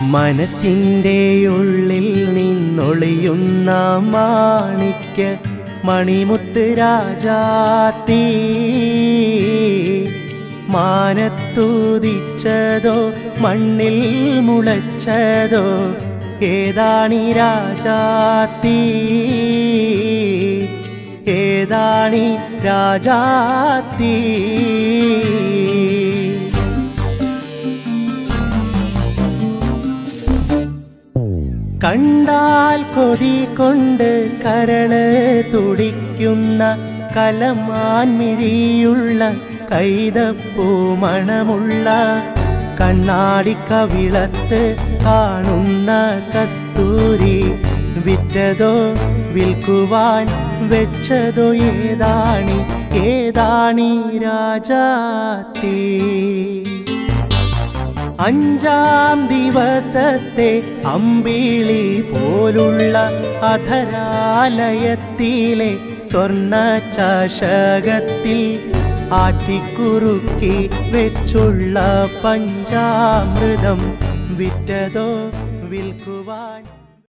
മനസ്സിന്റെ ഉള്ളിൽ നിന്നൊളിയുന്ന മാണിക്ക് മണിമുത്ത് രാജാത്തീ മാനത്തൂതിച്ചതോ മണ്ണിൽ മുളച്ചതോ ഏതാണി രാജാത്തീ ഏതാണി രാജാത്തീ കണ്ടാൽ കൊതി കൊണ്ട് കരൾ തുടിക്കുന്ന കലമാൻമിഴിയുള്ള കൈതപ്പൂ മണമുള്ള കണ്ണാടി കവിളത്ത് കാണുന്ന കസ്തൂരി വിറ്റതോ വിൽക്കുവാൻ വെച്ചതോ ഏതാണി? ഏതാണി രാജാത്തീ അഞ്ചാം ദിവസത്തെ അമ്പിളി പോലുള്ള അധരാലയത്തിലെ സ്വർണ ചാഷകത്തിൽ ആറ്റിക്കുറുക്കി വെച്ചുള്ള പഞ്ചാമൃതം വിറ്റതോ വിൽക്കുവാൻ